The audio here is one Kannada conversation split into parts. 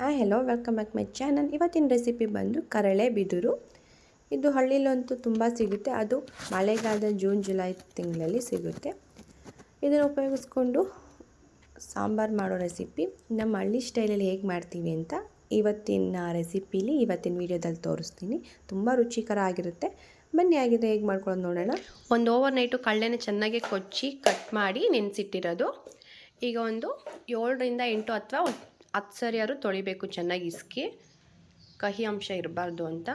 Hi hello welcome back my channel ಇವತ್ತಿನ ರೆಸಿಪಿ ಬಂದು ಕರಳೆ ಬಿದಿರು. ಇದು ಹಳ್ಳಿಲಂತೂ ತುಂಬ ಸಿಗುತ್ತೆ. ಅದು ಮಳೆಗಾಲದ ಜೂನ್, ಜುಲೈ ತಿಂಗಳಲ್ಲಿ ಸಿಗುತ್ತೆ. ಇದನ್ನು ಉಪಯೋಗಿಸ್ಕೊಂಡು ಸಾಂಬಾರು ಮಾಡೋ ರೆಸಿಪಿ ನಮ್ಮ ಹಳ್ಳಿ ಸ್ಟೈಲಲ್ಲಿ ಹೇಗೆ ಮಾಡ್ತೀವಿ ಅಂತ ಇವತ್ತಿನ ರೆಸಿಪೀಲಿ ಇವತ್ತಿನ ವೀಡಿಯೋದಲ್ಲಿ ತೋರಿಸ್ತೀನಿ. ತುಂಬ ರುಚಿಕರ ಆಗಿರುತ್ತೆ. ಬನ್ನಿ ಆಗಿದೆ ಹೇಗೆ ಮಾಡ್ಕೊಳ್ಳೋದು ನೋಡೋಣ. ಒಂದು ಓವರ್ ನೈಟು ಕಳ್ಳೆನ ಚೆನ್ನಾಗಿ ಕೊಚ್ಚಿ ಕಟ್ ಮಾಡಿ ನೆನೆಸಿಟ್ಟಿರೋದು. ಈಗ ಒಂದು ಏಳರಿಂದ ಎಂಟು ಅಥವಾ ಹತ್ತು ಯಾರು ತೊಳಿಬೇಕು, ಚೆನ್ನಾಗಿ ಇಸ್ಕಿ. ಕಹಿ ಅಂಶ ಇರಬಾರ್ದು ಅಂತ.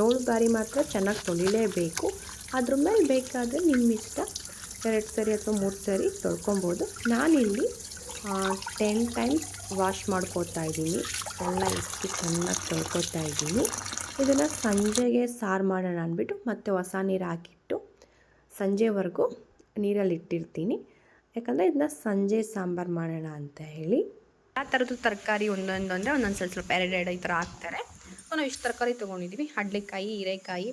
ಏಳು ಬಾರಿ ಮಾತ್ರ ಚೆನ್ನಾಗಿ ತೊಳಿಲೇಬೇಕು. ಅದ್ರ ಮೇಲೆ ಬೇಕಾದರೆ ನಿಮ್ಮ ಇಷ್ಟ ಎರಡು ಸರಿ ಅಥವಾ ಮೂರು ಸರಿ ತೊಳ್ಕೊಬೋದು. ನಾನಿಲ್ಲಿ ಟೆನ್ ಟೈಮ್ಸ್ ವಾಶ್ ಮಾಡ್ಕೋತಾ ಇದ್ದೀನಿ. ಎಲ್ಲ ಇಸ್ಕಿ ಚೆನ್ನಾಗಿ ತೊಳ್ಕೊತಾ ಇದ್ದೀನಿ. ಇದನ್ನು ಸಂಜೆಗೆ ಸಾರು ಮಾಡೋಣ ಅಂದ್ಬಿಟ್ಟು ಮತ್ತೆ ಹೊಸ ನೀರು ಹಾಕಿಟ್ಟು ಸಂಜೆವರೆಗೂ ನೀರಲ್ಲಿ ಇಟ್ಟಿರ್ತೀನಿ. ಯಾಕಂದರೆ ಇದನ್ನ ಸಂಜೆ ಸಾಂಬಾರು ಮಾಡೋಣ ಅಂತ ಹೇಳಿ. ಆ ಥರದ್ದು ತರಕಾರಿ ಒಂದೊಂದು ಅಂದರೆ ಒಂದೊಂದು ಸ್ವಲ್ಪ ಸ್ವಲ್ಪ ಎರಡೆರಡು ಈ ಥರ ಹಾಕ್ತಾರೆ. ಸೊ, ನಾವು ಇಷ್ಟು ತರಕಾರಿ ತೊಗೊಂಡಿದ್ದೀವಿ ಹಡ್ಲೆಕಾಯಿ, ಹೀರೆಕಾಯಿ,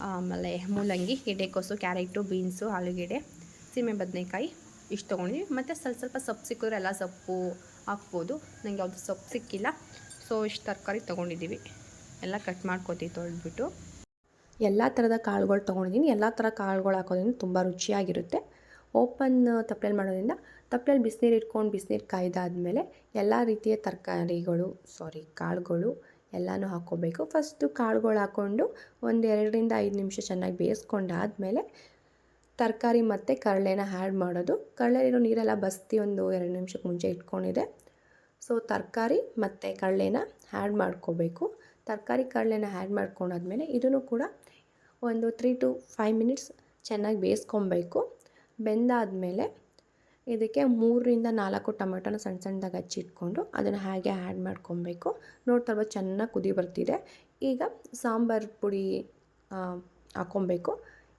ಆಮೇಲೆ ಮೂಲಂಗಿ ಎಡೆಕೋಸು ಕ್ಯಾರೆಟು, ಬೀನ್ಸು, ಆಲೂಗೆಡ್ಡೆ, ಸೀಮೆ ಬದನೆಕಾಯಿ ಇಷ್ಟು ತೊಗೊಂಡಿದ್ವಿ. ಮತ್ತು ಸ್ವಲ್ಪ ಸ್ವಲ್ಪ ಸೊಪ್ಪು ಸಿಕ್ಕಿದ್ರೆ ಎಲ್ಲ ಸೊಪ್ಪು ಹಾಕ್ಬೋದು. ನನಗೆ ಯಾವುದು ಸೊಪ್ಪು ಸಿಕ್ಕಿಲ್ಲ. ಸೊ, ಇಷ್ಟು ತರಕಾರಿ ತೊಗೊಂಡಿದ್ದೀವಿ ಎಲ್ಲ ಕಟ್ ಮಾಡ್ಕೋತೀವಿ ತೊಳೆದ್ಬಿಟ್ಟು. ಎಲ್ಲ ಥರದ ಕಾಳುಗಳು ತೊಗೊಂಡಿದ್ದೀನಿ ಎಲ್ಲ ಥರ ಕಾಳುಗಳು ಹಾಕೋದ್ರಿಂದ ತುಂಬ ರುಚಿಯಾಗಿರುತ್ತೆ. ಓಪನ್ ತಪ್ಪಲೆಯಲ್ಲಿ ಮಾಡೋದ್ರಿಂದ ತಪ್ಪಲೆಯಲ್ಲಿ ಬಿಸಿನೀರು ಇಟ್ಕೊಂಡು ಬಿಸಿನೀರು ಕಾಯ್ದಾದ್ಮೇಲೆ ಎಲ್ಲ ರೀತಿಯ ತರಕಾರಿಗಳು ಸಾರಿ ಕಾಳುಗಳು ಎಲ್ಲನೂ ಹಾಕ್ಕೋಬೇಕು. ಫಸ್ಟು ಕಾಳುಗಳು ಹಾಕ್ಕೊಂಡು ಒಂದು ಎರಡರಿಂದ ಐದು ನಿಮಿಷ ಚೆನ್ನಾಗಿ ಬೇಯಿಸ್ಕೊಂಡಾದಮೇಲೆ ತರಕಾರಿ ಮತ್ತು ಕಡಲೆನ ಆ್ಯಡ್ ಮಾಡೋದು. ಕಡಲೆಲಿರೋ ನೀರೆಲ್ಲ ಬಸ್ತಿ ಒಂದು ಎರಡು ನಿಮಿಷಕ್ಕೆ ಮುಂಚೆ ಇಟ್ಕೊಂಡಿದೆ. ಸೊ ತರಕಾರಿ ಮತ್ತು ಕಡಲೆನ ಆ್ಯಡ್ ಮಾಡ್ಕೋಬೇಕು. ತರಕಾರಿ ಕಡಲೆನ ಆ್ಯಡ್ ಮಾಡ್ಕೊಂಡಾದ್ಮೇಲೆ ಇದನ್ನು ಕೂಡ ಒಂದು ತ್ರೀ ಟು ಫೈವ್ ಮಿನಿಟ್ಸ್ ಚೆನ್ನಾಗಿ ಬೇಯಿಸ್ಕೊಬೇಕು. ಬೆಂದಾದಮೇಲೆ ಇದಕ್ಕೆ ಮೂರರಿಂದ ನಾಲ್ಕು ಟೊಮೆಟೊನ ಸಣ್ಣ ಸಣ್ಣದಾಗಿ ಹಚ್ಚಿಟ್ಕೊಂಡು ಅದನ್ನು ಹಾಗೆ ಆ್ಯಡ್ ಮಾಡ್ಕೊಬೇಕು. ನೋಡ್ತಾ ಚೆನ್ನಾಗಿ ಕುದಿ ಬರ್ತಿದೆ. ಈಗ ಸಾಂಬಾರು ಪುಡಿ ಹಾಕ್ಕೊಬೇಕು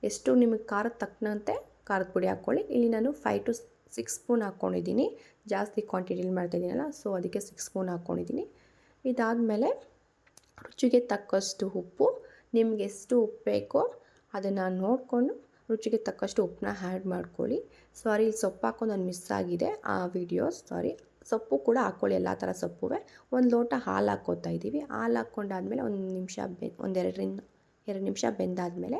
ಎಷ್ಟು ನಿಮಗೆ ಖಾರದ ತಕ್ಕನಂತೆ ಖಾರದ ಪುಡಿ ಹಾಕ್ಕೊಳ್ಳಿ ಇಲ್ಲಿ ನಾನು ಫೈವ್ ಟು ಸಿಕ್ಸ್ ಸ್ಪೂನ್ ಹಾಕ್ಕೊಂಡಿದ್ದೀನಿ ಜಾಸ್ತಿ ಕ್ವಾಂಟಿಟಿಲಿ ಮಾಡ್ತಾಯಿದ್ದೀನಲ್ಲ ಸೊ ಅದಕ್ಕೆ ಸಿಕ್ಸ್ ಸ್ಪೂನ್ ಹಾಕ್ಕೊಂಡಿದ್ದೀನಿ ಇದಾದಮೇಲೆ ರುಚಿಗೆ ತಕ್ಕಷ್ಟು ಉಪ್ಪು. ನಿಮಗೆ ಎಷ್ಟು ಉಪ್ಪು ಬೇಕೋ ಅದನ್ನು ನೋಡಿಕೊಂಡು ರುಚಿಗೆ ತಕ್ಕಷ್ಟು ಉಪ್ಪನ್ನ ಆ್ಯಡ್ ಮಾಡ್ಕೊಳ್ಳಿ. ಸಾರಿ ಸೊಪ್ಪು ಹಾಕೊಂಡು ನಾನು ಮಿಸ್ ಆಗಿದೆ ಆ ವಿಡಿಯೋ ಸಾರಿ ಸೊಪ್ಪು ಕೂಡ ಹಾಕ್ಕೊಳ್ಳಿ ಎಲ್ಲ ಥರ ಸೊಪ್ಪುವೆ. ಒಂದು ಲೋಟ ಹಾಲು ಹಾಕ್ಕೋತಾ ಇದ್ದೀವಿ. ಹಾಲು ಹಾಕ್ಕೊಂಡಾದ್ಮೇಲೆ ಒಂದು ನಿಮಿಷ ಬೆ ಒಂದೆರಡರಿಂದ ಎರಡು ನಿಮಿಷ ಬೆಂದಾದಮೇಲೆ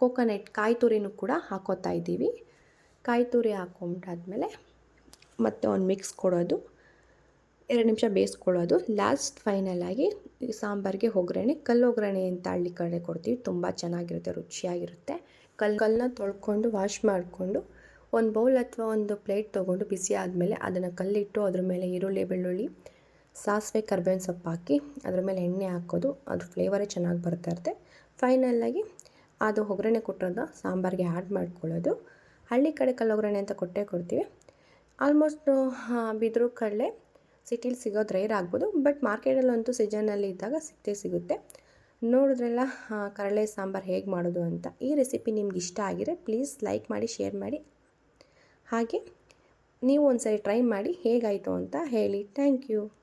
ಕೋಕೋನಟ್ ಕಾಯಿ ತುರಿನೂ ಕೂಡ ಹಾಕೋತಾ ಇದ್ದೀವಿ. ಕಾಯಿ ತುರಿ ಹಾಕೊಂಡಾದ್ಮೇಲೆ ಮತ್ತೆ ಒಂದು ಮಿಕ್ಸ್ ಕೊಡೋದು. ಎರಡು ನಿಮಿಷ ಬೇಯಿಸ್ಕೊಳ್ಳೋದು. ಲಾಸ್ಟ್ ಫೈನಲಾಗಿ ಸಾಂಬಾರಿಗೆ ಒಗ್ಗರಣೆ ಕಲ್ಲು ಒಗ್ಗರಣೆ ಅಂತ ಹಳ್ಳಿ ಕಡೆ ಕೊಡ್ತೀವಿ. ತುಂಬ ಚೆನ್ನಾಗಿರುತ್ತೆ, ರುಚಿಯಾಗಿರುತ್ತೆ. ಕಲ್ಲನ್ನ ತೊಳ್ಕೊಂಡು ವಾಶ್ ಮಾಡಿಕೊಂಡು ಒಂದು ಬೌಲ್ ಅಥವಾ ಒಂದು ಪ್ಲೇಟ್ ತೊಗೊಂಡು ಬಿಸಿ ಆದಮೇಲೆ ಅದನ್ನು ಕಲ್ಲಿಟ್ಟು ಅದ್ರ ಮೇಲೆ ಈರುಳ್ಳಿ, ಬೆಳ್ಳುಳ್ಳಿ, ಸಾಸಿವೆ, ಕರ್ಬೇವಿನ ಸೊಪ್ಪು ಹಾಕಿ ಅದ್ರ ಮೇಲೆ ಎಣ್ಣೆ ಹಾಕೋದು. ಅದ್ರ ಫ್ಲೇವರೇ ಚೆನ್ನಾಗಿ ಬರ್ತಾ ಇರುತ್ತೆ. ಫೈನಲ್ಲಾಗಿ ಅದು ಒಗ್ಗರಣೆ ಕೊಟ್ಟಿರೋದು ಸಾಂಬಾರಿಗೆ ಆ್ಯಡ್ ಮಾಡ್ಕೊಳ್ಳೋದು. ಹಳ್ಳಿ ಕಡೆ ಕಲ್ಲೊಗ್ಗರಣೆ ಅಂತ ಕೊಟ್ಟೇ ಕೊಡ್ತೀವಿ. ಆಲ್ಮೋಸ್ಟು ಬಿದಿರು ಕಡಲೆ ಸಿಟೀಲಿ ಸಿಗೋದು ರೈರ್ ಆಗ್ಬೋದು ಬಟ್ ಮಾರ್ಕೆಟಲ್ಲಂತೂ ಸೀಸನಲ್ಲಿ ಇದ್ದಾಗ ಸಿಗ್ತೇ ಸಿಗುತ್ತೆ. ನೋಡಿದ್ರಲ್ಲ ಕರಳೆ ಸಾಂಬಾರು ಹೇಗೆ ಮಾಡೋದು ಅಂತ. ಈ ರೆಸಿಪಿ ನಿಮ್ಗೆ ಇಷ್ಟ ಆಗಿದ್ರೆ ಪ್ಲೀಸ್ ಲೈಕ್ ಮಾಡಿ, ಶೇರ್ ಮಾಡಿ. ಹಾಗೆ ನೀವು ಒಂದು ಸರಿ ಟ್ರೈ ಮಾಡಿ ಹೇಗಾಯಿತು ಅಂತ ಹೇಳಿ. Thank you.